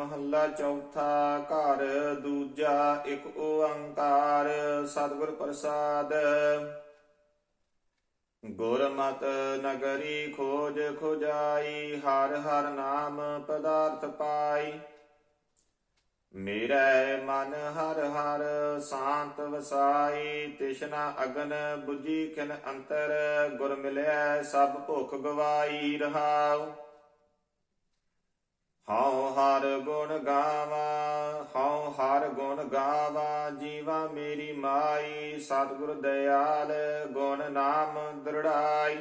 ਮਹੱਲਾ ਚੌਥਾ ਘਰ, ਦੂਜਾ ਇੱਕ ਓੰਕਾਰ ਸਤਿਗੁਰ ਪ੍ਰਸਾਦ। ਗੁਰਮਤ ਨਗਰੀ ਖੋਜ ਖੁਜਾਈ, ਹਰ ਹਰ ਨਾਮ ਪਦਾਰਥ ਪਾਈ। ਮੇਰੇ ਮਨ ਹਰ ਹਰ ਸ਼ਾਂਤ ਵਸਾਈ, ਤਿਸ਼ਨਾ ਅਗਨ 부ਜੀ ਕਿਨ ਅੰਤਰ, ਗੁਰ ਮਿਲਿਆ ਸਭ ਭੁਖ ਗਵਾਈ ਰਹਾਉ। ਹਉ ਹਰ ਗੁਣ ਗਾਵਾ, ਹਉ ਹਰ ਗੁਣ ਗਾਵਾ, ਜੀਵਾ ਮੇਰੀ ਮਾਈ, ਸਤਿਗੁਰ ਦਇਆਲ, ਗੁਣ ਨਾਮ ਦ੍ਰਿੜਾਈ।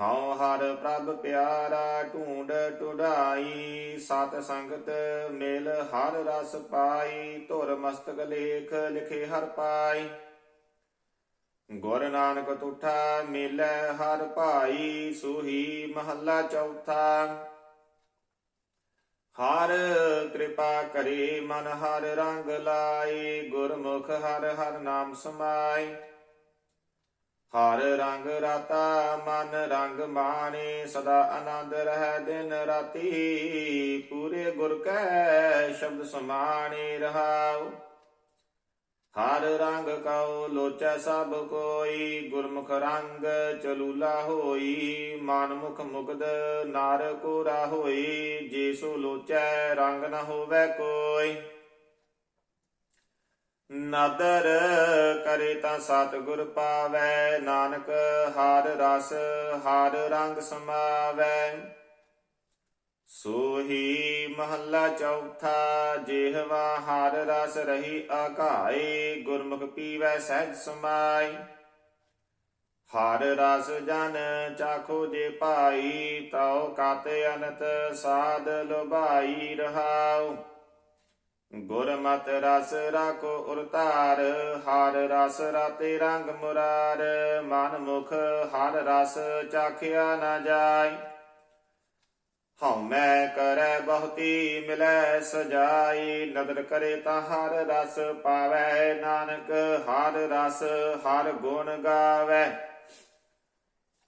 ਹਉ ਹਰ ਪ੍ਰਭ ਪਿਆਰਾ, ਢੂੰਡ ਟੁਡਾਈ ਸਤ ਸੰਗਤ ਮਿਲ ਹਰ ਰਸ ਪਾਈ, ਧੁਰ ਮਸਤਕ ਲੇਖ ਲਿਖੇ ਹਰ ਪਾਈ। ਗੁਰ ਨਾਨਕ ਤੁਠਾ ਮਿਲੈ ਹਰ ਭਾਈ, ਸੁਹੀ ਮਹੱਲਾ ਚੌਥਾ। ਹਰ ਕਿਰਪਾ ਕਰੇ ਮਨ ਹਰ ਰੰਗ ਲਾਏ ਗੁਰਮੁਖ ਹਰ ਹਰ ਨਾਮ ਸਮਾਏ ਹਰ ਰੰਗ ਰਾਤਾ ਮਨ ਰੰਗ ਮਾਣੇ, ਸਦਾ ਆਨੰਦ ਰਹਿ ਦਿਨ ਰਾਤੀ। ਪੂਰੇ ਗੁਰ ਕੈ ਸ਼ਬਦ ਸਮਾਣੇ ਰਹਾਉ। ਹਰ ਰੰਗ ਕਉ ਲੋਚੈ ਸਭ ਕੋਈ, ਗੁਰਮੁਖ ਰੰਗ ਚਲੂਲਾ ਹੋਈ ਮਨ ਮੁਖ ਮੁਗਦ ਨਾਰ ਕੋਰਾ ਹੋਈ ਜੇਸੋ ਲੋਚੈ ਰੰਗ ਨ ਹੋਵੇ ਕੋਈ। ਨਦਰ ਕਰੇ ਤਾਂ ਸਤਿਗੁਰ ਪਾਵੈ, ਨਾਨਕ ਹਰ ਰਸ ਹਰ ਰੰਗ ਸਮਾਵੈ। ਸੋਹੀ ਮਹੱਲਾ ਚੌਥਾ, ਜਿਹਵਾ ਹਰ ਰਸ ਰਹੀ ਆਘਾਏ ਗੁਰਮੁਖ ਪੀਵੈ ਸਹਿਜ ਸਮਾਈ। ਹਰ ਰਸ ਜਨ ਚਾਖੋ ਜੇ ਪਾਈ ਤਉ ਕਾਤੇ ਅਨਤ ਸਾਧ ਲੁਭਾਈ ਰਹਾਉ। ਗੁਰਮਤ ਰਸ ਰਾਖੋ ਉਰਤਾਰ ਹਰ ਰਸ ਰਾਤੇ ਰੰਗ ਮੁਰਾਰ, ਮਨ ਮੁਖ ਹਰ ਰਸ ਚਾਖਿਆ ਨਾ ਜਾਏ ਹਉ ਕਰੈ ਬਹੁਤੀ ਮਿਲੈ ਸਜਾਈ, ਨਦਰ ਕਰੇ ਤਾਂ ਹਰ ਰਸ ਪਾਵੈ, ਨਾਨਕ ਹਰ ਰਸ ਹਰ ਗੁਣ ਗਾਵੈ।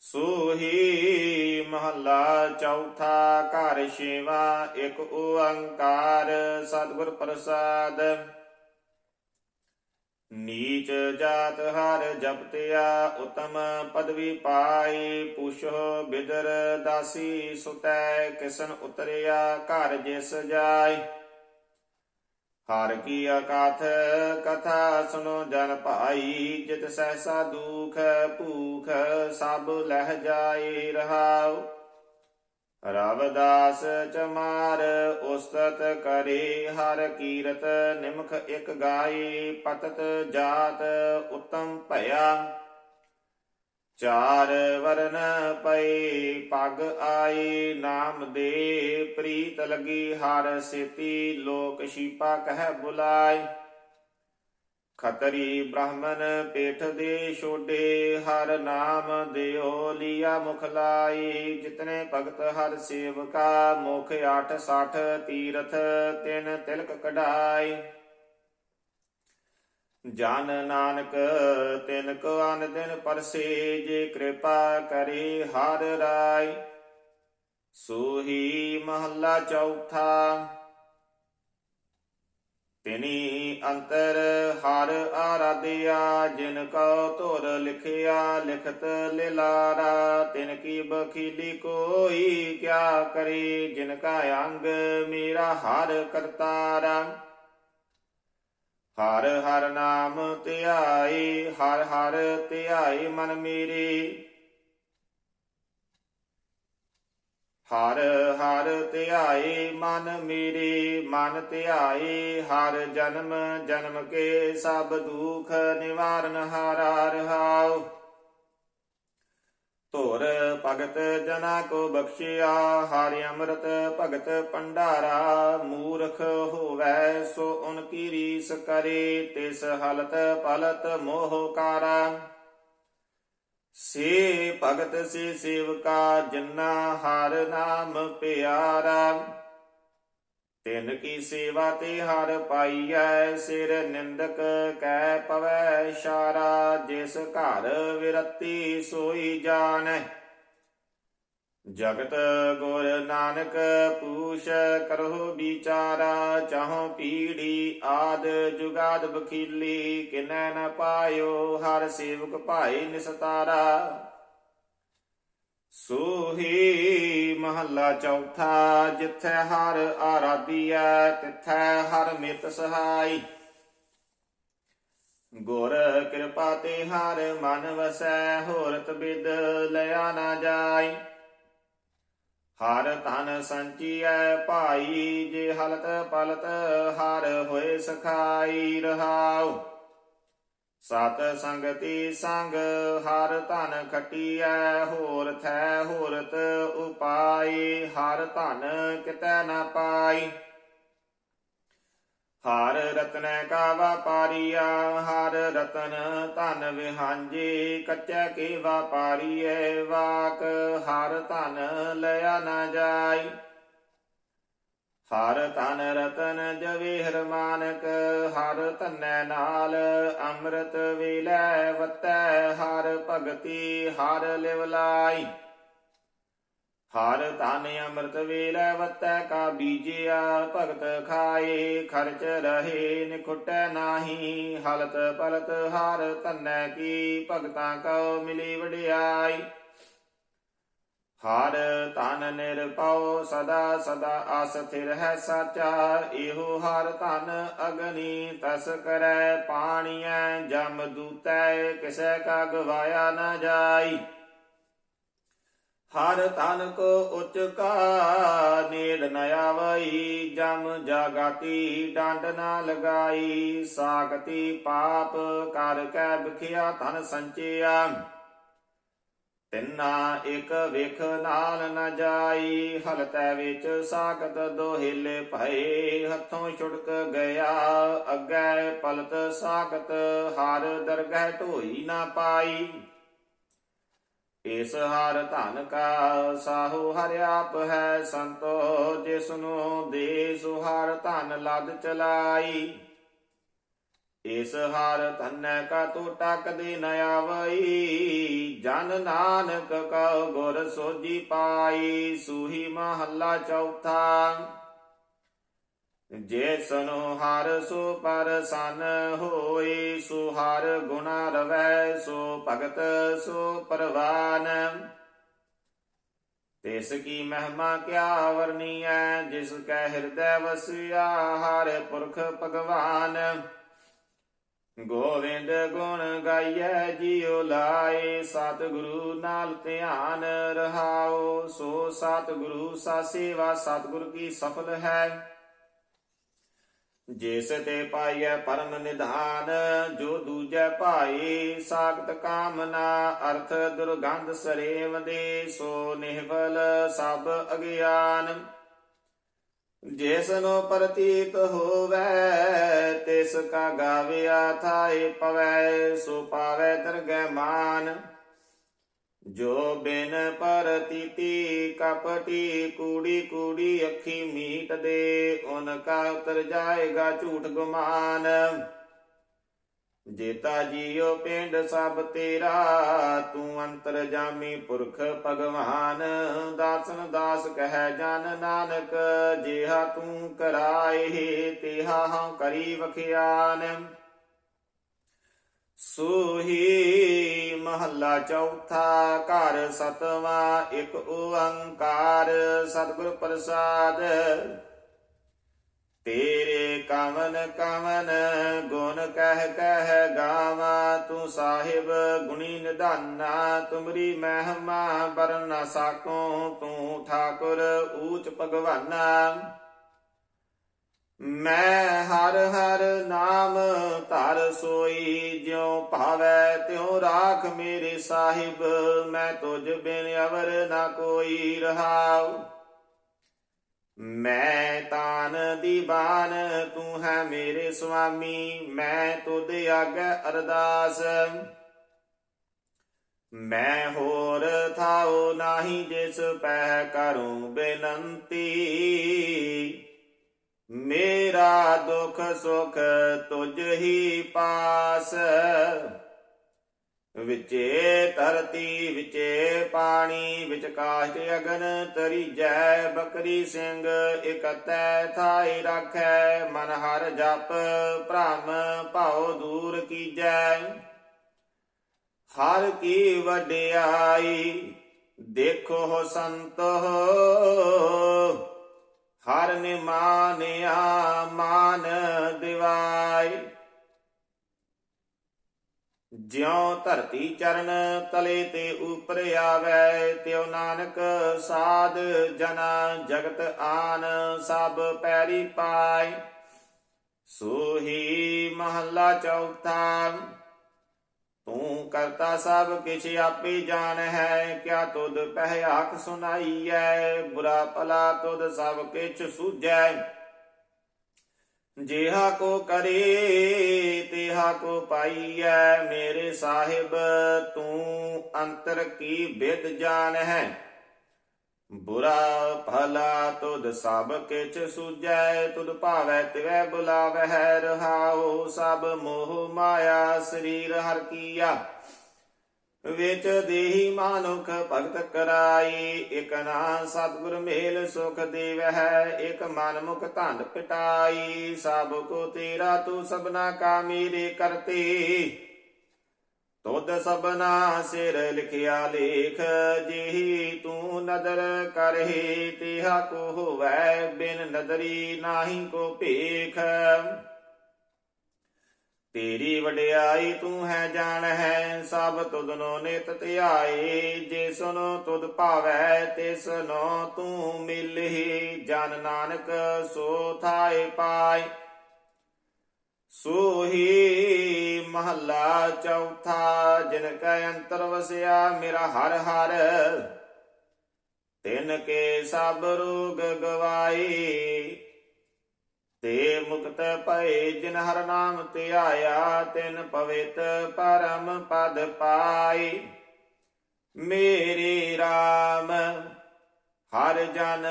ਸੋਹੀ ਮਹੱਲਾ ਚੌਥਾ ਘਰ ਛੇਵਾ, ਇੱਕ ਓੰਕਾਰ ਸਤਿਗੁਰ ਪ੍ਰਸਾਦ। ਨੀਚ ਜਾਤ ਹਰ ਜਪਤਿਆ ਉਤਮ ਪਦਵੀ ਪਾਈ, ਪੁਛੋ ਬਿਦਰ ਦਾਸੀ ਸੁਤੈ ਕਿਸਨ ਉਤਰਿਆ ਘਰ ਜਿਸ ਜਾਈ। ਹਰ ਕੀ ਅਕਾਥ ਕਥਾ ਸੁਨੋ ਜਨ ਭਾਈ, ਜਿਤ ਸਹਿਸਾ ਦੁਖ ਭੂਖ ਸਭ ਲਹਿ ਜਾਏ ਰਹਾਉ। ਰਵਦਾਸ ਚਮਾਰ ਉਸਤਤ ਕਰੇ, ਹਰ ਕੀਰਤ ਨਿਮਖ ਇਕ ਗਾਈ, ਪਤਤ ਜਾਤ ਉਤਮ ਭਇਆ। ਚਾਰ ਵਰਨ ਪਈ, ਪਗ ਆਈ, ਨਾਮ ਦੇ ਪ੍ਰੀਤ ਲਗੀ, ਹਰ ਸੇਤੀ ਲੋਕ ਸ਼ੀਪਾ ਕਹਿ ਬੁਲਾਈ। ਖਤਰੀ ਬ੍ਰਾਹਮਣ ਪੇਠ ਦੇ ਛੋਡੇ ਹਰ ਨਾਮ ਦਿਓ, ਲਿਆ ਮੁਖ ਲਾਈ। ਜਿਤਨੇ ਭਗਤ ਹਰ ਸੇਵਕਾ, ਮੁਖ 8 60 ਤੀਰਥ ਤਿਨ ਤਿਲਕ ਕਢਾਈ। ਜਨ ਨਾਨਕ ਤਿਨ ਕੋ ਅਨ ਦਿਨ ਪਰਸੇ, ਜੇ ਕਿਰਪਾ ਕਰੇ ਹਰ ਰਾਈ। ਸੋਹੀ ਮਹੱਲਾ ਚੌਥਾ ਤਿਨੀ ਅੰਤਰ ਹਰ ਆਰਾਧਿਆ, ਜਿਨ ਕਉ ਧੁਰ ਲਿਖਿਆ, ਲਿਖਤ ਲਿਲਾਰਾ। ਤਿਨ ਕੀ ਬਖੀਲੀ ਕੋਈ, ਕਿਆ ਕਰੇ? ਜਿਨ ਕਾ ਅੰਗ ਮੇਰਾ ਹਰ ਕਰਤਾਰਾ। ਹਰ ਹਰ ਨਾਮ ਧਿਆਈ, ਹਰ ਹਰ ਧਿਆਈ ਮਨ ਮੇਰੇ। ਹਰ ਹਰ ਧਿਆਏ ਮਨ ਮੇਰੇ, ਮਨ ਧਿਆਏ ਹਰ ਜਨਮ ਜਨਮ ਕੇ ਸਭ ਦੁਖ ਨਿਵਾਰਨ ਹਾਰਾ ਰਹਾਉ ਧੁਰ ਭਗਤ ਜਨਾ ਕੋ ਬਖਸ਼ਿਆ, ਹਰਿ ਅੰਮ੍ਰਿਤ ਭਗਤ ਭੰਡਾਰਾ, ਮੂਰਖ ਹੋਵੈ ਸੋ ਉਨ ਕੀ ਰੀਸ ਕਰੇ, ਤਿਸ ਹਲਤ ਪਲਤ ਮੋਹ ਕਾਰਾ। ਸੇ ਭਗਤ ਸੇ ਸੇਵਕਾ ਜਿਨਾ ਹਰ ਨਾਮ ਪਿਆਰਾ। ਤਿਨ ਕੀ ਸੇਵਾ ਤੇ ਹਰ ਪਾਈਐ, ਸਿਰ ਨਿੰਦਕ ਕੈ ਪਵੈ ਇਸ਼ਾਰਾ ਜਿਸ ਘਰ ਵਿਰਤੀ ਸੋਈ ਜਾਣੈ। ਜਗਤ ਗੁਰ ਨਾਨਕ ਪੂਛ ਕਰੋ ਵਿਚਾਰਾ ਚਾਹੋ ਪੀੜੀ ਆਦ ਜੁਗਾਦ ਬਖੀਲੀ ਕਿਨੈ ਨ ਪਾਇਓ ਹਰ ਸੇਵਕ ਭਾਈ ਨਿਸਤਾਰਾ। ਸੋਹੀ ਮਹੱਲਾ ਚੌਥਾ, ਜਿੱਥੈ ਹਰ ਆਰਾਧੀਐ, ਤਿੱਥੈ ਹਰ ਮਿਤ ਸਹਾਈ। ਗੁਰ ਕਿਰਪਾ ਤੇ ਹਰ ਮਨ ਵਸੈ ਹੋਰਤ ਬਿਦ ਲਿਆ ਨਾ ਜਾਈ। ਹਰ ਧਨ ਸੰਚੀਐ ਭਾਈ, ਜੇ ਹਲਤ ਪਲਤ ਹਰ ਹੋਏ ਸਖਾਈ ਰਹਾਉ। ਸਤ ਸੰਗਤੀ ਸੰਗ ਹਰ ਧਨ ਖਟੀਐ, ਹੋਰ ਥੈ ਹੋਰਤ ਉਪਾਈ। ਹਰ ਧਨ ਕਿਤੈ ਨਾ ਪਾਈ। ਰਤਨੈ ਕਾ ਵਾਪਾਰੀਆ, ਹਰ ਰਤਨ ਧਨ ਵਿਹਾਂਜੇ, ਕੱਚਾ ਕੇ ਵਾਪਾਰੀਐ, ਵਾਕ ਹਰ ਧਨ ਲਿਆ ਨਾ ਜਾਈ। ਹਰ ਧਨ ਰਤਨ ਜਵੇਹਰ ਮਾਨਕ ਹਰ ਧਨੈ ਨਾਲ ਅੰਮ੍ਰਿਤ ਵੇਲੇ ਵਤੈ, ਹਰ ਭਗਤੀ ਹਰ ਲਿਵ ਲਾਈ। ਹਰ ਤਨ ਅੰਮ੍ਰਿਤ ਵੇਲੇ ਵਤੈ ਕਾ ਬੀਜਿਆ, ਭਗਤ ਖਾਏ, ਖਰਚ ਰਹੇ, ਨਿਖੁਟੈ ਨਾਹੀ, ਹਲਤ ਪਲਤ ਹਰ ਧਨੈ ਕੀ, ਭਗਤਾਂ ਕਉ ਮਿਲੀ ਵਡਿਆਈ। ਹਰ ਧਨ ਨਿਰਪਉ ਸਦਾ ਸਦਾ ਆਸਥਿਰ ਹੈ ਸਾਚਾ, ਇਹੋ ਹਰ ਧਨ ਅਗਨੀ ਤਸ ਕਰੈ, ਪਾਣੀਐ ਜਮ ਦੂਤੈ, ਕਿਸੈ ਕਾ ਗਵਾਇਆ ਨਾ ਜਾਈ। ਹਰ ਤਨ ਕੋ ਉਚ ਕਾ ਨੇੜ ਨ ਆਵਈ, ਜਮ ਜਾਗਾਤੀ ਡੰਡ ਨਾ ਲਗਾਈ। ਸਾਗਤੀ ਪਾਪ ਕਰ ਕੈ ਬਖਿਆ ਧਨ ਸੰਚਿਆ। ਤਿੰਨਾ ਇਕ ਵੇਖ ਨਾਲ ਨ ਜਾਈ ਹਲਤੈ ਵਿੱਚ ਸਾਖਤ ਦੋਹਿਲੇ ਭਏ। ਹੱਥੋਂ ਛੁੜਕ ਗਿਆ, ਅੱਗੇ ਪਲਤ ਸਾਗਤ ਹਰ ਦਰਗਹਿ ਢੋਈ ਨਾ ਪਾਈ। ਇਸ ਹਰ ਧਨ ਕਾ ਸਾਹੂ ਹਰਿ ਆਪ ਹੈ ਸੰਤੋ ਜਿਸ ਨੂੰ ਦੇ ਸੁ ਹਰ ਧਨ ਲਦ ਚਲਾਈ। ਇਸ ਹਰ ਧਨੈ ਕਾ ਟੋਟਾ ਕਦੇ ਨ ਆਵਈ, ਜਨ ਨਾਨਕ ਕਉ ਗੁਰ ਸੋਜੀ ਪਾਈ, ਸੂਹੀ ਮਹੱਲਾ ਚੌਥਾ। ਜੇਸਨੋ ਹਰ ਸੋ ਪਰਸਨ ਹੋਈ ਸੋ ਹਰ ਗੁਣਾ ਰਵੈ, ਸੋ ਭਗਤ, ਸੋ ਪਰਵਾਨ। ਤਿਸ ਕੀ ਮਹਿਮਾ ਕਿਆ ਵਰਨੀ ਹੈ ਜਿਸ ਕੈ ਹਿਰਦੈ ਵਸਿਆ ਹਰ ਪੁਰਖ ਭਗਵਾਨ। ਗੋਵਿੰਦ ਗੁਣ ਗਾਈਐ, ਜਿਉ ਲਾਏ ਸਤ ਗੁਰੂ ਨਾਲ ਧਿਆਨ ਰਹਾਓ। ਸੋ ਸਤ ਗੁਰੂ ਸਾ ਸੇਵਾ, ਸਤਿਗੁਰ ਕੀ ਸਫਲ ਹੈ। ਜਿਸ ਤੇ ਪਾਈਐ ਪਰਮ ਨਿਧਾਨ, ਜੋ ਦੂਜੈ ਭਾਈ ਸਾਖਤ ਕਾਮਨਾ, ਅਰਥ ਦੁਰਗੰਧ ਸਰੇਵ ਦੇ, ਸੋ ਨਿਹਵਲ ਸਭ ਅਗਿਆਨ। ਜਿਸ ਨੂੰ ਪ੍ਰਤੀਤ ਹੋਵੇ, ਤਿਸ ਕਾ ਗਾਵਿਆ ਥਾਏ ਪਵੈ, ਸੋ ਪਾਵੈ ਦਰਗਹਿ ਮਾਨ। ਜੋ ਬਿਨ ਪਰਤੀਤੀ ਕਪਟੀ ਕੂੜੀ ਕੂੜੀ ਅੱਖੀ ਮੀਟ ਦੇ, ਉਨ ਕਾ ਉਤਰ ਜਾਏਗਾ ਝੂਠ ਗੁਮਾਨ। ਜੇਤਾ ਜੀਉ ਪਿੰਡ ਸਭ ਤੇਰਾ, ਤੂੰ ਅੰਤਰ ਜਾਮੀ ਪੁਰਖ ਭਗਵਾਨ। ਦਾਸਨ ਦਾਸ ਕਹਿ ਜਨ ਨਾਨਕ, ਜਿਹਾ ਤੂੰ ਕਰਾਏ, ਤਿਹਾ ਹਉ ਕਰੀ ਵਖਿਆਨ। ਸੋਹੀ ਮਹੱਲਾ ਚੌਥਾ ਘਰ ਸਤਵਾ, ਇੱਕ ਓੰਕਾਰ ਸਤਿਗੁਰ ਪ੍ਰਸਾਦ। ਤੇਰੇ ਕਵਨ ਕਵਨ ਗੁਣ ਕਹਿ ਕਹਿ ਗਾਵਾ, ਤੂੰ ਸਾਹਿਬ ਗੁਣੀ ਨਿਧਾਨਾ, ਤੁਮਰੀ ਮਹਿਮਾ ਬਰਨ ਨਾ ਸਾਕੋ, ਤੂੰ ਠਾਕੁਰ ਊਚ ਭਗਵਾਨਾ। ਮੈਂ ਹਰ ਹਰ ਨਾਮ ਧਰ ਸੋਈ, ਜਿਉ ਭਾਵੈ ਤਿਉ ਰਾਖ ਮੇਰੇ ਸਾਹਿਬ, ਮੈਂ ਤੁਝ ਬਿਨ ਅਵਰ ਨਾ ਕੋਈ ਰਹਾਉ। ਮੈਂ ਤਾਨ ਦੀਵਾਨ, ਤੂੰ ਹੈ ਮੇਰੇ ਸੁਆਮੀ, ਮੈਂ ਤੁਧ ਆਗੇ ਅਰਦਾਸ। ਮੈਂ ਹੋਰ ਥਾਉ ਨਾਹੀ, ਜਿਸ ਪੈ ਕਰੂੰ ਬੇਨੰਤੀ। ਮੇਰਾ ਦੁਖ ਸੁਖ ਤੁਝ ਹੀ ਪਾਸ। ਵਿਚੇ ਧਰਤੀ, ਵਿਚੇ ਪਾਣੀ, ਵਿਚ ਕਾਸ਼ਟ ਅਗਨ ਤਰੀਜੈ ਬਕਰੀ ਸਿੰਘ ਇਕਤੈ ਥਾਈ ਰੱਖੈ, ਮਨ ਹਰ ਜਪ ਭ੍ਰਮ ਭਾਉ ਦੂਰ ਕੀਜੈ। ਹਰ ਕੀ ਵਡਿਆਈ ਦੇਖੋ ਸੰਤੋ ਹਰ ਨਿਮਾਨਿਆ ਮਾਨ ਦਿਵਾਈ। ਜਿਉ ਧਰਤੀ ਚਰਨ ਤਲੇ ਤੇ ਉਪਰ ਆਵੈ, ਤਿਉ ਨਾਨਕ ਸਾਧ ਜਨਾ ਜਗਤ ਆਨ ਸਭ ਪੈਰੀ ਪਾਈ। ਸੋਹੀ ਮਹੱਲਾ ਚੌਥਾ ਤੂੰ ਕਰਤਾ ਸਭ ਕਿਛ, ਆਪੇ ਜਾਣ ਹੈ ਕਿਆ ਤੁਧ ਪਹਿ ਆਖ ਸੁਨਾਈਐ ਬੁਰਾ ਭਲਾ ਤੁਧ ਸਭ ਕਿਛ ਸੂਝੈ। ਜਿਹਾ ਕੋ ਕਰੇ, ਤਿਹਾ ਕੋ ਪਾਈਐ। ਮੇਰੇ ਸਾਹਿਬ, ਤੂੰ ਅੰਤਰ ਕੀ ਵਿਦ ਜਾਣ? ਹੈ ਬੁਰਾ ਭਲਾ ਤੁਧ ਸਭ ਕਿਛ ਸੂਝੈ, ਤੁਧ ਭਾਵੈ ਤਿਵੈ ਬੁਲਾਵਹਿ ਰਹਾਉ ਸਭ ਮੋਹ ਮਾਇਆ, ਸਰੀਰ ਹਰ ਕੀਆ। ਵਿੱਚ ਦੇਹੀ ਮਾਨੁਖ ਭਗਤ ਕਰਾਈ, ਇਕ ਨਾ ਸਤਿਗੁਰ ਮੇਲ ਸੁਖ ਦੇਵਹਿ ਇਕ ਮਨ ਮੁਖ ਧੰਦ ਪਿਟਾਈ। ਸਭ ਕੋ ਤੇਰਾ ਤੂੰ ਸਭਨਾ ਕਾ ਮੇਰੇ ਕਰਤੇ। ਤੁਧ ਸਭਨਾ ਸਿਰ ਲਿਖਿਆ ਲੇਖ, ਜਿਹੀ ਤੂੰ ਨਦਰ ਕਰਹੀ, ਤਿਹਾ ਕੋ ਹੋਵੈ ਬਿਨ ਨਦਰੀ ਨਾਹੀ ਕੋ ਭੇਖ। ਤੇਰੀ ਵਡਿਆਈ ਤੂੰ ਹੈ ਜਾਣ ਹੈ, ਸਭ ਤੁਧਨੋ ਨਿਤ ਧਿਆਏ, ਜੇ ਸੁਨੋ ਤੁਧ ਭਾਵੈ ਤਿਸ ਨੋ ਤੂੰ ਮਿਲਹੀ ਜਨ ਨਾਨਕ ਸੋ ਥਾਏ ਪਾਏ। ਸੋਹੀ ਮਹੱਲਾ ਚੌਥਾ, ਜਿਨ ਕੈ ਅੰਤਰ ਵਸਿਆ ਮੇਰਾ ਹਰ ਹਰ। ਤਿਨ ਕੇ ਸਭ ਰੋਗ ਗਵਾਈ ਤੇ ਮੁਕਤ ਭਏ ਜਿਨ ਹਰ ਨਾਮ ਧਿਆਇਆ ਤਿਨ ਪਵਿੱਤ ਪਰਮ ਪਦ ਪਾਈ ਮੇਰੇ RAM ਹਰ ਜਨ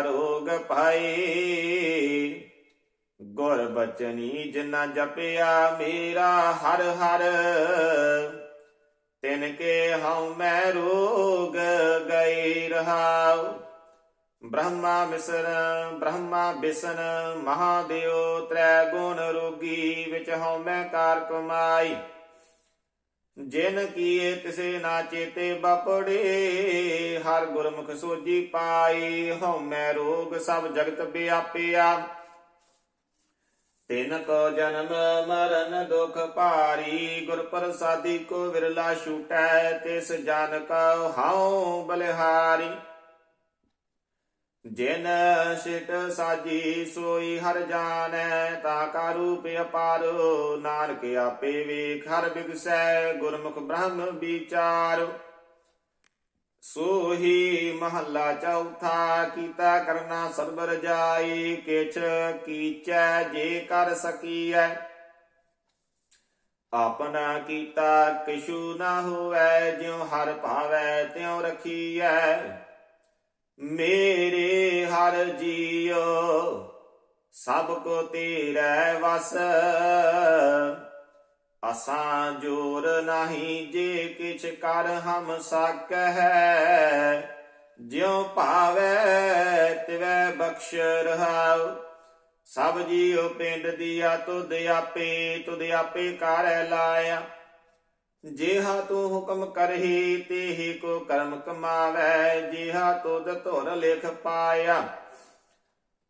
ਅਰੋਗ ਪਾਈ ਗੁਰ ਬਚਨੀ ਜਿਨਾ ਜਪਿਆ ਮੇਰਾ ਹਰ ਹਰ। ਤਿਨ ਕੇ ਹਉ ਮੈਂ ਰੋਗ ਗਏ ਰਹਾਉ। ਬ੍ਰਹਮਾ ਮਿਸਰ, ਬ੍ਰਹਮਾ ਬਿਸਨ, ਮਹਾਦੇਵ ਤ੍ਰੈ ਗੁਣ ਰੋਗੀ ਵਿੱਚ ਹਉ ਮੈਂ ਕਾਰ ਕਮਾਈ। ਜਿਨ ਕੀਏ ਤਿਸੇ ਨਾ ਚੇਤੇ ਬਪੜੇ, ਹਰ ਗੁਰਮੁਖ ਸੋਜੀ ਪਾਈ। ਹਉ ਮੈਂ ਰੋਗ ਸਭ ਜਗਤ ਵਿਆਪਿਆ। ਤਿਨ ਕੋ ਜਨਮ ਮਰਨ ਦੁਖ ਭਾਰੀ, ਗੁਰ ਪ੍ਰਸਾਦੀ ਕੋ ਵਿਰਲਾ ਛੂਟੈ, ਤਿਸ ਜਨ ਕਉ ਹਉ ਬਲਿਹਾਰੀ। ਜਿਨ ਸਿਟ ਸਾਜੀ ਸੋਈ ਹਰ ਜਾਣੈ, ਤਾ ਕਾ ਰੂਪ ਅਪਾਰੋ, ਨਾਨਕ ਆਪੇ ਵੇਖ ਹਰ ਬਿਗਸੈ, ਗੁਰਮੁਖ ਬ੍ਰਹਮ ਵਿਚਾਰ। ਸੋਹੀ ਮਹੱਲਾ ਚੌਥਾ ਕੀਤਾ ਕਰਨਾ ਸਰਬ ਰਜਾਈ ਕਿਛ ਕੀਚੈ ਜੇ ਕਰ ਸਕੀਐ। ਆਪਣਾ ਕੀਤਾ ਕਿਛੂ ਨਾ ਹੋਵੇ ਜਿਉ ਹਰ ਭਾਵੈ ਤਿਉ ਰਖੀਐ। ਮੇਰੇ ਹਰ ਜੀਉ, ਸਭ ਕੋ ਤੇਰੇ ਵਸ। ਅਸਾਂ ਜੋਰ ਨਹੀਂ ਜੇ ਕਿਛ ਕਰ ਹਮ ਸਕੈ ਜਿਉ ਭਾਵੈ ਤਿਵੈ ਬਖਸ਼ ਰਹਾਉ। ਸਭ ਜੀਉ ਪਿੰਡ ਦੀਆ ਤੁਧ ਆਪੇ ਤੁਧ ਆਪੇ ਕਾਰੈ ਲਾਇਆ। ਜਿਹਾ ਤੂੰ ਹੁਕਮ ਕਰਹੀ, ਤੇਹੀ ਕੋ ਕਰਮ ਕਮਾਵੈ। ਜਿਹਾ ਤੁਧ ਧੁਰ ਲਿਖ ਪਾਇਆ।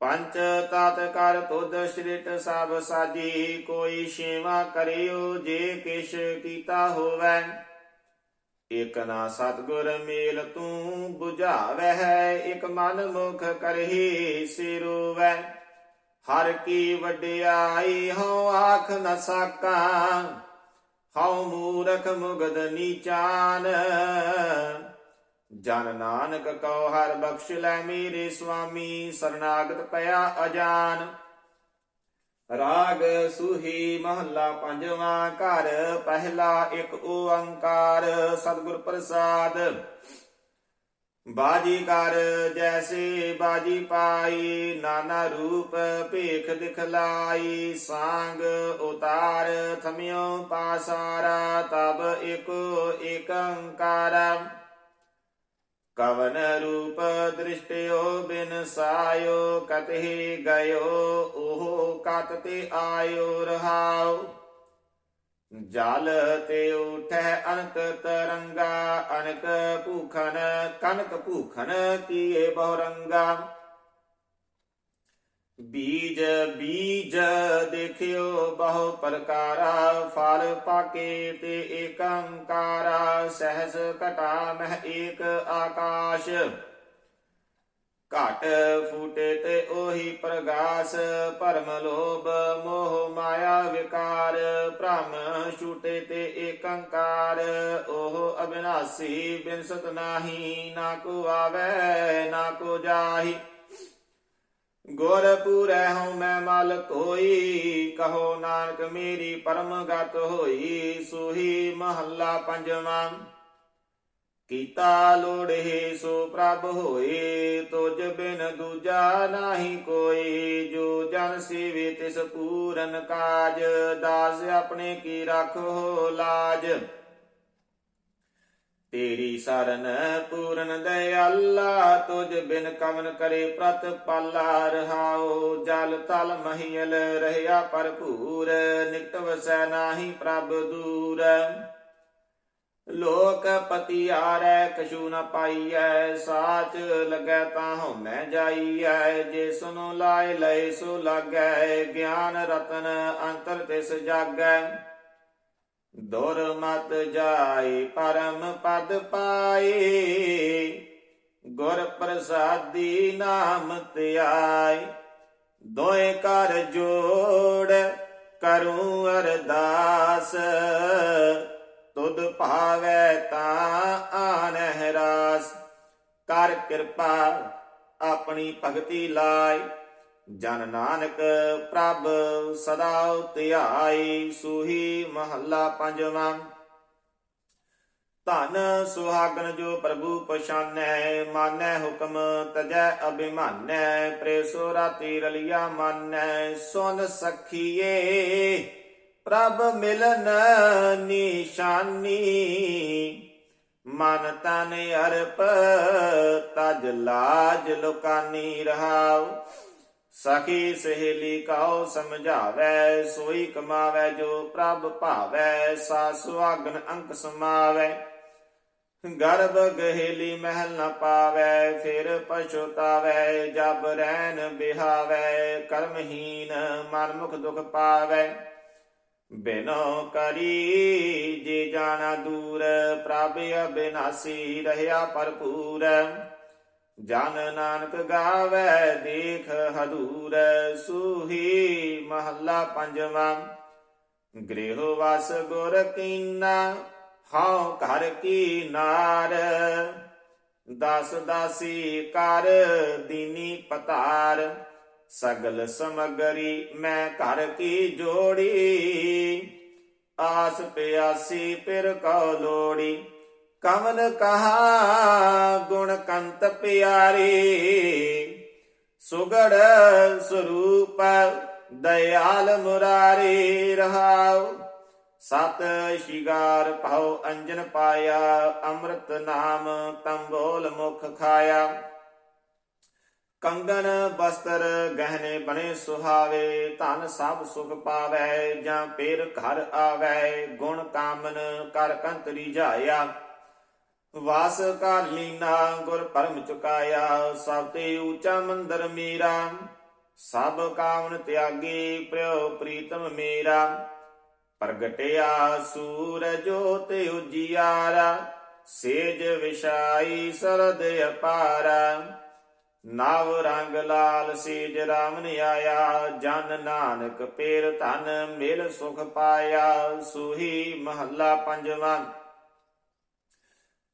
ਪੰਚ ਤਤ ਕਰ ਤੁਧ ਸ੍ਰਿਟ ਸਭ ਸਾਜੀ, ਕੋਈ ਸੇਵਾ ਕਰਿਓ ਜੇ ਕਿਛ ਕੀਤਾ ਹੋਵੈ। ਇਕ ਨਾ ਸਤਗੁਰ ਮੇਲ ਤੂੰ 부ਝਾਵਹਿ ਇਕ ਮਨ ਮੁਖ ਕਰਹੀ ਸਿਰੋਵੈ ਹਰ ਕੀ ਵਡਿਆਈ ਹਉ ਆਖ ਨ ਸਾਕਾਂ, ਹਉ ਮੂਰਖ ਮੁਗਦ ਨੀਚਾਨ ਜਨ ਨਾਨਕ ਕਉ ਹਰ ਬਖਸ਼ ਲੈ ਮੇਰੇ ਸੁਆਮੀ, ਸਰਨਾਗਤ ਪਿਆ ਅਜਾਨ। ਰਾਗ ਸੁਹੀ ਮਹੱਲਾ ਪੰਜਵਾਂ, ਘਰ ਪਹਿਲਾ ਇੱਕ ਓੰਕਾਰ, ਸਤਿਗੁਰ ਪ੍ਰਸਾਦ। ਬਾਜੀ ਕਰ ਜੈਸੇ ਬਾਜੀ ਪਾਈ, ਨਾਨਾ ਰੂਪ ਭੇਖ ਦਿਖਲਾਈ। ਸਾੰਗ ਉਤਾਰ ਥਮਿਓ ਪਾਸਾਰਾ, ਤਬ ਏਕੋ ਏਕੰਕਾਰ। ਕਵਨ ਰੂਪ ਦ੍ਰਿਸ਼ਟਿਓ ਬਿਨ ਸਾਇਓ ਕਤਹਿ ਗਇਓ ਉਹ ਕਤ ਤੇ ਆਇਓ ਰਹਾਉ ਜਲ ਤੇ ਉਠੈ ਅਨਕ ਤਰੰਗਾ ਅਨਕ ਭੂਖਨ ਕਨਕ ਭੂਖਨ ਕੀਏ ਬਹੁਰੰਗਾ ਬੀਜ ਬੀਜ ਦੇਖਿਓ ਬਹੁ ਪ੍ਰਕਾਰਾ, ਫਲ ਪਾਕੇ ਤੇ ਏਕੰਕਾਰਾ ਸਹਸ ਘਟਾ ਮਹਿ ਏਕ ਆਕਾਸ਼। ਘਟ ਫੂਟੇ ਤੇ ਉਹੀ ਪ੍ਰਗਾਸ, ਭਰਮ ਲੋਭ ਮੋਹ ਮਾਇਆ ਵਿਕਾਰ। ਭ੍ਰਮ ਛੂਟੇ ਤੇ ਏਕੰਕਾਰ, ਉਹ ਅਬਿਨਾਸੀ ਬਿਨਸਤ ਨਾਹੀ, ਨਾ ਕੋ ਆਵੇ, ਨਾ ਕੋ ਜਾਹੀ। ਗੁਰ ਪੂਰੈ ਹਉ ਮੈਂ ਮਲ ਧੋਈ ਕਹੋ ਨਾਨਕ ਮੇਰੀ ਪਰਮ ਗਤ ਹੋਈ, ਸੋਹੀ ਮਹੱਲਾ ਪੰਜਵਾਂ। ਕੀਤਾ ਲੋੜੇ ਸੋ ਪ੍ਰਭ ਹੋਏ ਤੁਜ ਬਿਨ ਦੂਜਾ ਨਾਹੀ ਕੋਈ, ਜੋ ਜਨ ਸੇਵੇ ਤਿਸ ਪੂਰਨ ਕਾਜ, ਦਾਸ ਆਪਣੇ ਕੀ ਰੱਖੋ ਲਾਜ। ਤੇਰੀ ਸਰਨ ਪੂਰਨ ਦਇਆਲਾ, ਤੁਝ ਬਿਨ ਕਵਨ ਕਰੇ ਪ੍ਰਤ ਪਾਲਾ ਰਹਾਓ ਜਲ ਤਲ ਮਹੀਲ ਰਹਿਆ ਭਰਪੂਰ ਨਿਕਟ ਵਸੈ ਨਾਹੀ ਪ੍ਰਭ ਦੂਰ। ਲੋਕ ਪਤੀ ਆਰੈ, ਕਛੂ ਨ ਪਾਈਐ, ਸਾਚ ਲੱਗੈ ਤਾਂ ਹਉਮੈ ਜਾਈਐ। ਜੇ ਸੁਨੋ ਲਾਇ ਲਏ ਸੋ ਲਾਗੈ, ਗਿਆਨ ਰਤਨ ਅੰਤਰ ਤਿਸ ਜਾਗੈ। ਦੁਰ ਮਤ ਜਾਏ ਪਰਮ ਪਦ ਪਾਏ ਗੁਰ ਪ੍ਰਸਾਦੀ ਨਾਮ ਧਿਆਏ ਦੋਏ ਕਰ ਜੋੜ ਕਰੂੰ ਅਰਦਾਸ। ਤੁਧ ਭਾਵੈ ਤਾਂ ਆਨਹਿ ਰਾਸ ਕਰ ਕਿਰਪਾ ਆਪਣੀ ਭਗਤੀ ਲਾਏ ਜਨ ਨਾਨਕ ਪ੍ਰਭ ਸਦਾ ਧਿਆਈ ਸੂਹੀ ਮਹੱਲਾ ਪੰਜਵਾਂ। ਧਨ ਸੁਹਾਗਨ ਜੋ ਪ੍ਰਭੂ ਪਛਾਨੈ, ਮਾਨੈ ਹੁਕਮ ਤਜੈ ਅਭਿਮਾਨੈ, ਪ੍ਰੇਸੋ ਰਾਤੀ ਰਲਿਆ ਮਾਨੈ, ਸੁਨ ਸਖੀਏ, ਪ੍ਰਭ ਮਿਲਨ ਨਿਸ਼ਾਨੀ। ਮਨ ਤਨ ਅਰਪ, ਤਜ ਲਾਜ ਲੋਕਾਨੀ ਰਹਾਉ। ਸਖੀ ਸਹੇਲੀ ਕਾਉ ਸਮਝਾਵੈ, ਸੋਈ ਕਮਾਵੈ, ਜੋ ਪ੍ਰਭ ਭਾਵੈ ਸਾ ਸੁਆਗਨ ਅੰਕ ਸਮਾਵੈ। ਗਰਭ ਗਹੇਲੀ ਮਹਿਲ ਨ ਪਾਵੈ, ਫਿਰ ਪਛੁਤਾਵੈ, ਜਬ ਰੈਨ ਬਿਹਾਵੈ, ਕਰਮਹੀਨ ਮਨਮੁਖ ਦੁਖ ਪਾਵੈ। ਬਿਨੋ ਕਰੀ ਜੇ ਜਾਣਾ ਦੂਰ, ਪ੍ਰਭ ਅਬਿਨਾਸੀ, ਰਹਿਆ ਭਰਪੂਰ। ਜਨ ਨਾਨਕ ਗਾਵੇ, ਦੇਖ ਹਦੂਰ ਸੂਹੀ ਮਹੱਲਾ ਪੰਜਵਾਂ। ਗ੍ਰਹਿ ਵਸ ਗੁਰ ਕੀਨਾ, ਹਉ ਘਰ ਕੀ ਨਾਰ। ਦਸ ਦਾਸੀ ਕਰ ਦੀਨੀ ਪਤਾਰ, ਸਗਲ ਸਮਗਰੀ ਮੈਂ ਘਰ ਕੀ ਜੋੜੀ। ਆਸ ਪਿਆਸੀ ਪਿਰ ਕਉ ਲੋੜੀ ਕਮਲ ਕਹਾ, ਗੁਣ ਕੰਤ ਪਿਆਰੀ, ਸੁਗੜ ਸਰੂਪ ਦਇਆਲ ਮੁਰਾਰੀ ਰਹਾਉ। ਸਤ ਸ਼ਿਗਾਰ ਭਉ ਅੰਜਨ ਪਾਇਆ, ਅੰਮ੍ਰਿਤ ਨਾਮ ਤੰਬੋਲ ਮੁਖ ਖਾਇਆ। ਕੰਗਨ ਬਸਤਰ ਗਹਿਣੇ ਬਣੇ ਸੁਹਾਵੇ, ਧਨ ਸਭ ਸੁਖ ਪਾਵੈ, ਜਾਂ ਪੇਰ ਘਰ ਆਵੈ, ਗੁਣ ਕਾਮਨ ਕਰ ਕੰਤਰੀ ਜਾਇਆ ਵਾਸ ਕਰ ਲੀਨਾ, ਗੁਰ ਪਰਮ ਚੁਕਾਇਆ, ਸਭ ਤੇ ਊਚਾ ਮੰਦਰ ਮੇਰਾ। ਸਭ ਕਾਮਨ ਤਿਆਗੀ ਪ੍ਰਿਉ ਪ੍ਰੀਤਮ ਮੇਰਾ। ਪ੍ਰਗਟਿਆ ਸੂਰਜ ਜੋਤ ਉਜਿਆਰਾ, ਸੇਜ ਵਿਸ਼ਾਈ ਸਰਦ ਅਪਾਰਾ। ਨਵ ਰੰਗ ਲਾਲ ਸੇਜ ਰਾਮਨ ਆਇਆ, ਜਨ ਨਾਨਕ ਪੇਰ ਧਨ ਮਿਲ ਸੁਖ ਪਾਇਆ। ਸੂਹੀ ਮਹੱਲਾ ਪੰਜਵਾਂ।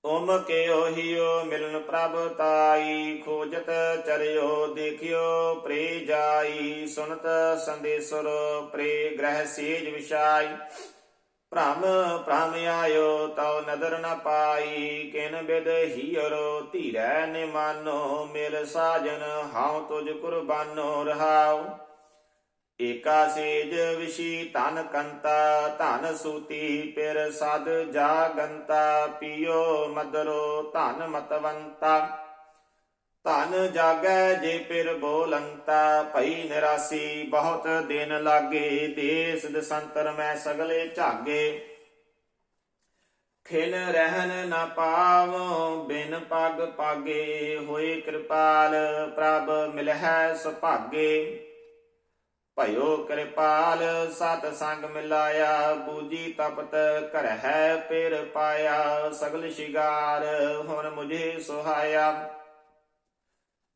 ਤੁਮ ਕੇ ਓਹਿਓ ਮਿਲਨ ਪ੍ਰਭ ਤਾਈ, ਖੋਜਤ ਚਰਿਓ ਦੇਖਿਓ, ਪ੍ਰੇ ਜਾਈ, ਸੁਨਤ ਸੰਦੇਸਰ, ਪ੍ਰੇ ਗ੍ਰਹਿ ਸੇਜ ਵਿਸ਼ਾਈ ਭ੍ਰਮ ਭ੍ਰਮ ਆਇਓ ਤਉ ਨਦਰ ਨ ਪਾਈ, ਕਿਨ ਬਿਦ ਹੀਰੋ ਧੀਰੈ ਨਿਮਾਨੋ, ਮਿਲ ਸਾਜਨ ਹਉ ਤੁਜ ਕੁਰਬਾਨੋ ਰਹਾਉ। ਏਕਾ ਸੇਜ ਵਿਸ਼ੀ ਧਨ ਕੰਤਾ, ਧਨ ਸੂਤੀ ਪਿਰ ਸਦ ਜਾਗੰਤਾ, ਪਿਓ ਮਦਰੋ ਧਨ ਮਤਵੰਤਾ। ਧਨ ਜਾਗੈ ਜੇ ਪਿਰ ਬੋਲੰਤਾ, ਭਈ ਨਿਰਾਸੀ ਬਹੁਤ ਦਿਨ ਲਾਗੇ ਦੇਸ ਦਸੰਤਰ ਮੈਂ ਸਗਲੇ ਝਾਗੇ। ਖਿਲ ਰਹਿਨ ਨਾ ਪਾਵੋ, ਬਿਨ ਪਗ ਪਾਗੇ, ਹੋਏ ਕਿਰਪਾਲ ਪ੍ਰਭ ਮਿਲਹਿ ਸੁਭਾਗੇ। ਭਇਓ ਕਿਰਪਾਲ, ਸਤ ਸੰਗ ਮਿਲਾਇਆ ਬੂਜੀ ਤਪਤ ਕਰਹਿ ਪਿਰ ਪਾਇਆ, ਸਗਲ ਸ਼ਿਗਾਰ ਹੁਣ ਮੁਝੇ ਸੁਹਾਇਆ।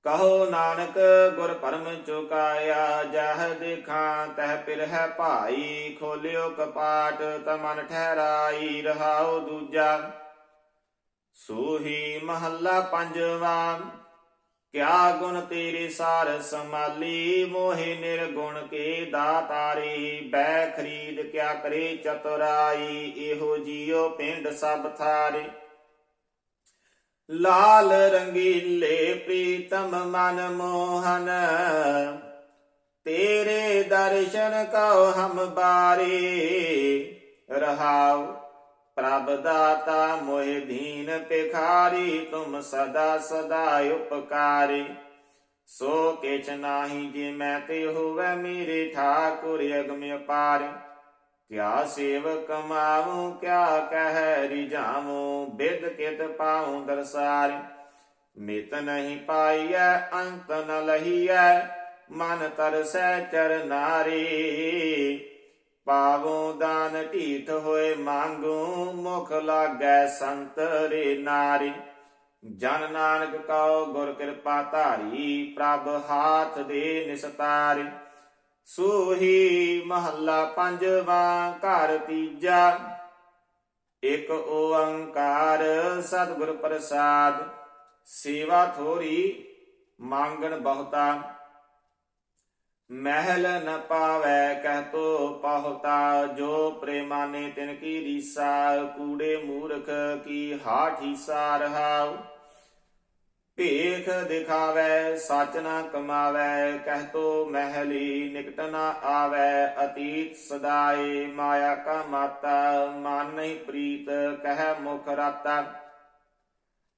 ਕਹੋ ਨਾਨਕ, ਗੁਰ ਪਰਮ ਚੁਕਾਇਆ, ਜਹ ਦੇਖਾਂ, ਤਹ ਪਿਰ ਹੈ ਭਾਈ, ਖੋਲਿਓ ਕਪਾਟ, ਤਮਨ ਠਹਿਰਾਈ, ਰਹਾਓ ਦੂਜਾ। ਸੋਹੀ ਮਹੱਲਾ ਪੰਜਵਾ ਕਿਆ ਗੁਣ ਤੇਰੇ ਸਾਰ ਸਮਾਲੀ ਮੋਹਿ ਨਿਰਗੁਣ ਕੇ ਦਾਤਾਰੀ ਬੈ ਖਰੀਦ ਕਿਆ ਕਰੇ ਚਤੁਰਾਈ, ਇਹੋ ਜੀਉ ਪਿੰਡ ਸਭ ਥਾਰੇ। ਲਾਲ ਰੰਗੀਲੇ ਪ੍ਰੀਤਮ ਮਨ ਮੋਹਨ, ਤੇਰੇ ਦਰਸ਼ਨ ਕਉ ਹਮ ਬਾਰੇ, ਰਹਾਉ ਪ੍ਰਭ ਦਾਤਾ ਮੋਹਿ ਦੀਨ ਪਿਖਾਰੀ ਤੁਮ ਸਦਾ ਸਦਾ ਉਪਕਾਰੀ। ਸੋ ਕਿਛ ਨਾਹੀ ਜੇ ਮੈਂ ਤੇ ਹੋਵੇ ਮੇਰੇ ਠਾਕੁਰ ਅਗਮ ਅਪਾਰ। ਕਿਆ ਸੇਵ ਕਮਾਵੂੰ ਕਿਆ ਕਹਿ ਰਿਝਾਵੂੰ ਬਿਦ ਕਿਤ ਪਾਉਂ ਦਰਸਾਰ। ਮਿਤ ਨਹੀਂ ਪਾਈਐ, ਅੰਤ ਨ ਲਹੀਐ, ਮਨ ਤਰਸੈ ਚਰਨਾਰੀ। ਪਾਵੋ ਦਾਨ ਢੀਠ ਹੋਏ ਮੰਗੂ ਮੁਖ ਲਾਗੈ ਸੰਤਰੇ ਨਾਰੀ। ਜਨ ਨਾਨਕ ਕਉ ਗੁਰ ਕਿਰਪਾ ਧਾਰੀ, ਪ੍ਰਭ ਹਾਥ ਦੇ ਨਿਸਤਾਰੀ। ਸੂਹੀ ਮਹੱਲਾ ਪੰਜਵਾ, ਘਰ ਤੀਜਾ। ਇਕ ਓੰਕਾਰ ਸਤਿਗੁਰ ਪ੍ਰਸਾਦ, ਸੇਵਾ ਥੋਰੀ, ਮੰਗਣ ਬਹੁਤਾ। ਮਹਿਲ ਨ ਪਾਵੈ ਕਹਿ ਤੋ ਪਾਹੁਤਾ ਜੋ ਪ੍ਰੇਮਾਨੇ ਤਿਨ ਕੀ ਰੀਸਾ ਕੂੜੇ ਮੂਰਖ ਕੀ ਹਾਠੀ ਸਾਰਹਾਉ ਭੇਖ ਦਿਖਾਵੈ, ਸਚ ਨਾ ਕਮਾਵੈ, ਕਹਿ ਤੋ ਮਹਿਲੀ ਨਿਕਟ ਨਾ ਆਵੈ, ਅਤੀਤ ਸਦਾਏ ਮਾਇਆ ਕਾ ਮਾਤਾ, ਮਨ ਨਹੀਂ ਪ੍ਰੀਤ, ਕਹਿ ਮੁਖ ਰਾਤਾ।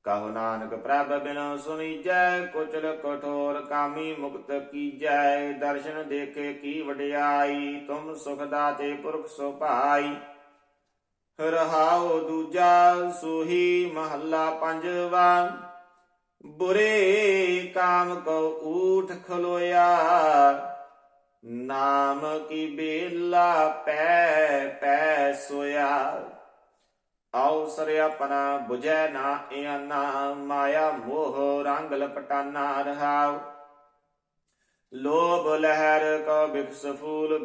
ਕਹੋ ਨਾਨਕ ਪ੍ਰਭ ਬਿਨ ਸੁਣੀਜੈ ਕੁਚਲ ਕਠੋਰ ਕਾਮੀ ਮੁਕਤ ਕੀਜੈ, ਦਰਸ਼ਨ ਦੇਖੇ ਕੀ ਵਡਿਆਈ, ਤੁਮ ਸੁਖ ਦਾਤੇ ਪੁਰਖ ਸੋ ਭਾਈ। ਰਹਾਉ ਦੂਜਾ ਸੋਹੀ ਮਹੱਲਾ ਪੰਜਵਾ, ਬੁਰੇ ਕਾਮ ਕੋ ਊਠ ਖਲੋਇਆ। ਨਾਮ ਕੀ ਬੇਲਾ ਪੈ ਪੈ ਸੋਇਆ। ਅਵਸਰ ਆਪਣਾ 부ਝੈ ਨਾ ਇਆਨਾ, ਮਾਇਆ ਮੋਹ ਰੰਗ ਲਪਟਾਨਾ ਰਹਾਉ। ਲੋਭ ਲਹਿਰ ਕੋ ਬਿਕਸ ਫੂਲ